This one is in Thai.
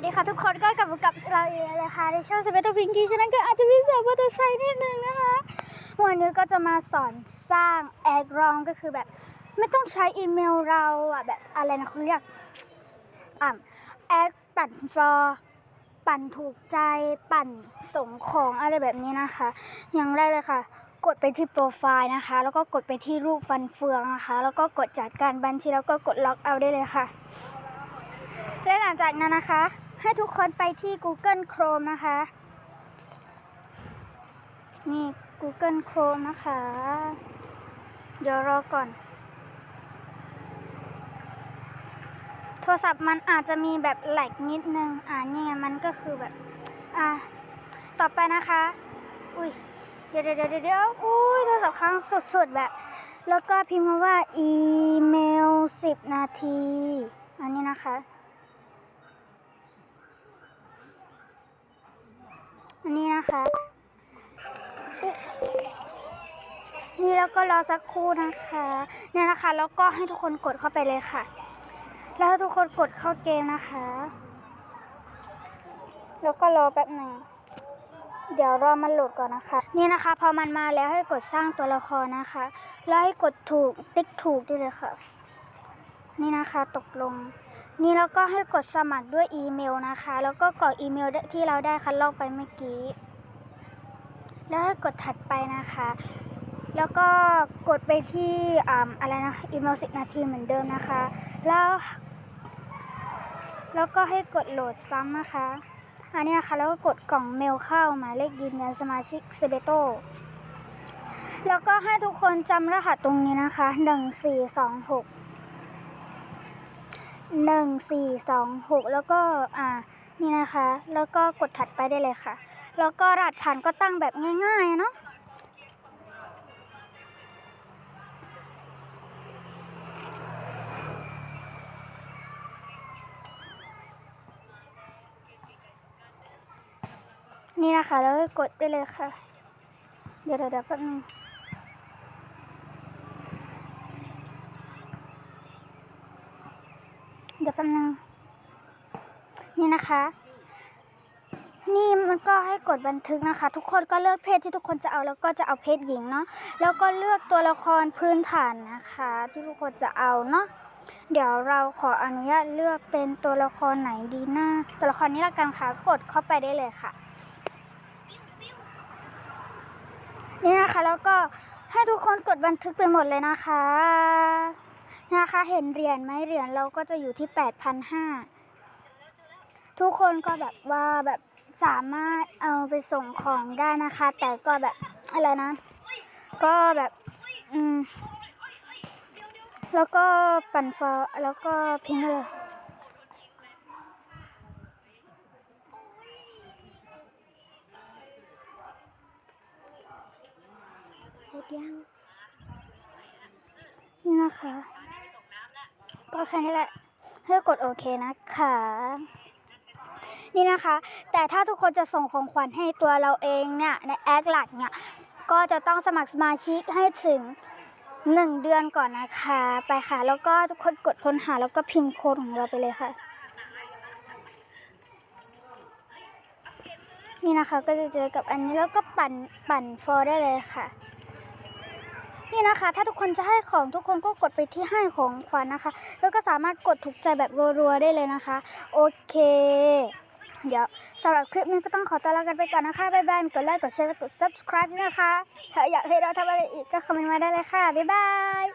สดีค่ะทุกคนก็กลับมากับเราเองเลยค่ะในช่องสเปตพิงกี้ฉะนั้นก็อาจจะมีเสียงมอเตอร์ไซค์นิดนึงนะคะ วันนี้ก็จะมาสอนสร้างแอครองก็คือแบบ ไม่ต้องใช้อีเมลเราอะแบบอะไรนะเขาเรียกอ่าแอคปั่นฟลอร์ปั่นถูกใจปั่นส่งของอะไรแบบนี้นะคะ อย่างแรกเลยค่ะ กดไปที่โปรไฟล์นะคะ แล้วก็กดไปที่รูปฟันเฟืองนะคะ แล้วก็กดจัดการบัญชีแล้วก็กดล็อกเอาได้เลยค่ะและหลังจากนั้นนะคะ ให้ทุกคนไปที่ Google Chrome นะคะ นี่ Google Chrome นะคะ เดี๋ยวรอก่อน โทรศัพท์มันอาจจะมีแบบแหลกนิดนึง อ่านี่ไงมันก็คือแบบ อ่า ต่อไปนะคะ อุ้ย เดี๋ยวเดี๋ยวเดี๋ยวอุ้ย โทรศัพท์ค้างสุดๆแบบ แล้วก็พิมพ์ว่าอีเมล10นาที อันนี้นะคะ อันนี้นะคะนี่แล้วก็รอสักครู่นะคะเนี่ยนะคะแล้วก็ให้ทุกคนกดเข้าไปเลยค่ะ แล้วทุกคนกดเข้าเกมนะคะ แล้วก็รอแป๊บหนึ่งเดี๋ยวรอมันโหลดก่อนนะคะ นี่นะคะพอมันมาแล้วให้กดสร้างตัวละครนะคะ แล้วให้กดถูกติ๊กถูกได้เลยค่ะ นี่นะคะตกลง นี่แล้วก็ให้กดสมัครด้วยอีเมลนะคะ แล้วก็กรอกอีเมลที่เราได้คัดลอกไปเมื่อกี้ แล้วให้กดถัดไปนะคะ แล้วก็กดไปที่อ่าอะไรนะอีเมลสินาทีเหมือนเดิมนะคะ แล้ว แล้วก็ให้กดโหลดซ้ำนะคะ อันนี้นะคะแล้วก็กดกล่องเมลเข้าหมายเลขยืนยันสมาชิกเซเบโตแล้วก็ให้ทุกคนจำรหัสตรงนี้นะคะหนึ่งสี่สอง หนึ่งสี่สองหกแล้วก็อ่านี่นะคะ แล้วก็กดถัดไปได้เลยค่ะ แล้วก็รหัสผ่านก็ตั้งแบบง่ายๆเนาะนี่นะคะ แล้วก็กดได้เลยค่ะ เดี๋ยวเดี๋ยวเดี๋ยวแป๊บนึงเดี๋ยวแป๊บนึงนี่นะคะ นี่มันก็ให้กดบันทึกนะคะ ทุกคนก็เลือกเพศที่ทุกคนจะเอาแล้วก็จะเอาเพศหญิงเนาะแล้วก็เลือกตัวละครพื้นฐานนะคะ ที่ทุกคนจะเอาเนาะเดี๋ยวเราขออนุญาตเลือกเป็นตัวละครไหนดีนะตัวละครนี้ละกันค่ะ กดเข้าไปได้เลยค่ะ นี่นะคะแล้วก็ให้ทุกคนกดบันทึกไปหมดเลยนะคะ นะคะเห็นเหรียญไหมเหรียญเราก็จะอยู่ที่แปดพันห้าทุกคนก็แบบว่าแบบสามารถเอาไปส่งของได้นะคะ แต่ก็แบบอะไรนะ ก็แบบอืมแล้วก็ปั่นฟอแล้วก็พิมพ์เลยเสร็จยังนี่นะคะ ก็แค่นี้แหละให้กดโอเคนะคะ นี่นะคะ แต่ถ้าทุกคนจะส่งของขวัญให้ตัวเราเองเนี่ยในแอคหลักเนี่ยก็จะต้องสมัครสมาชิกให้ถึงหนึ่งเดือนก่อนนะคะ ไปค่ะ แล้วก็ทุกคนกดค้นหาแล้วก็พิมพ์โค้ดของเราไปเลยค่ะ นี่นะคะก็จะเจอกับอันนี้แล้วก็ปั่นปั่นฟอร์ได้เลยค่ะ นี่นะคะ ถ้าทุกคนจะให้ของทุกคนก็กดไปที่ให้ของขวัญนะคะ แล้วก็สามารถกดถูกใจแบบรัวๆได้เลยนะคะ โอเค เดี๋ยวสำหรับคลิปนี้ก็ต้องขอตัวลากันไปก่อนนะคะ บ๊ายบาย กดไลค์ กดแชร์ กด subscribe ด้วยนะคะ ถ้าอยากให้เราทำอะไรอีกก็คอมเมนต์มาได้เลยค่ะ บ๊ายบาย